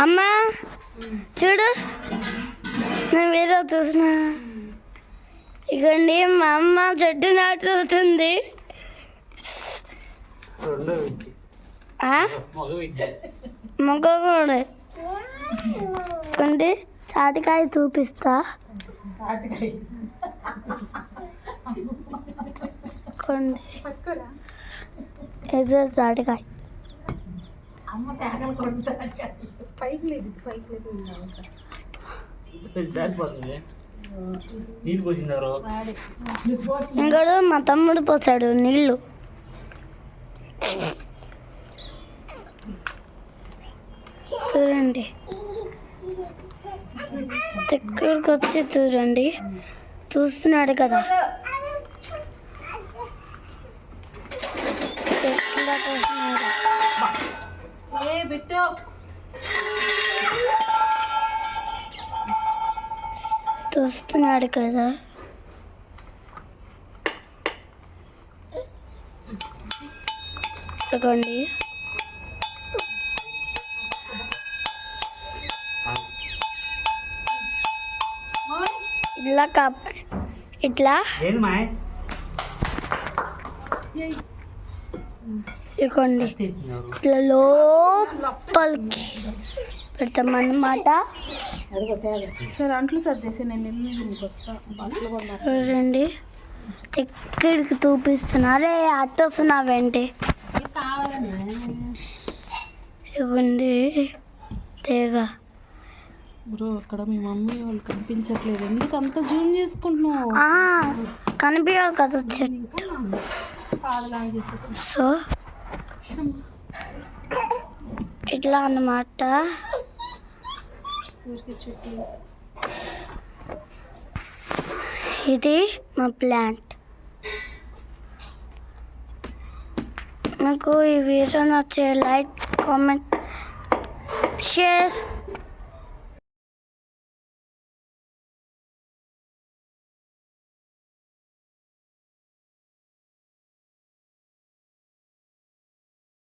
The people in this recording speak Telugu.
అమ్మా చూడు. నేను వేరే చూసిన ఇకండి మా అమ్మ చెట్టు నాటుతుంది. రెండో విద్య. ఆ? మగ విద్య. మొగ్గ కూడా. కొండి చాటికాయ చూపిస్తా. కొండి ఇది చాటికాయ దాటిపోతుంది నీళ్ళు పోసినారు. ఇంకోడు మా తమ్ముడు పోసాడు నీళ్ళు. చూడండి. దగ్గరకు వచ్చి చూడండి. చూస్తున్నాడు కదా. ఎట్లా చూస్తున్నాడు. చూస్తున్నాడు కదా. ఇదిగోండి. ఇట్లా కప్ ఇట్లా? ఇదిగోండి. ఇట్లా లోపలికి. పెడతామన్నమాట. సరే అంట్లు సర్దేసి నేను ఇల్లు దీనికి వస్తా? బట్టలు కొన్నా చూడండి. ఎక్కడికి చూపిస్తున్నా. అరే అత్త వస్తున్నావేంటి ఇదిగోండి. తీగ. బ్రో అక్కడ మీ మమ్మీ వాళ్ళు కనిపించట్లేదు. ఎందుకు అంత జూమ్ చేసుకుంటున్నావు? ఆ, కనిపించాలి కదా చెట్టు. సో ఇట్లా అన్నమాట. ఊరికి చుట్టూ. ఇది మా ప్లాంట్. నాకు ఈ వీడియో నచ్చే లైక్ కామెంట్ షేర్.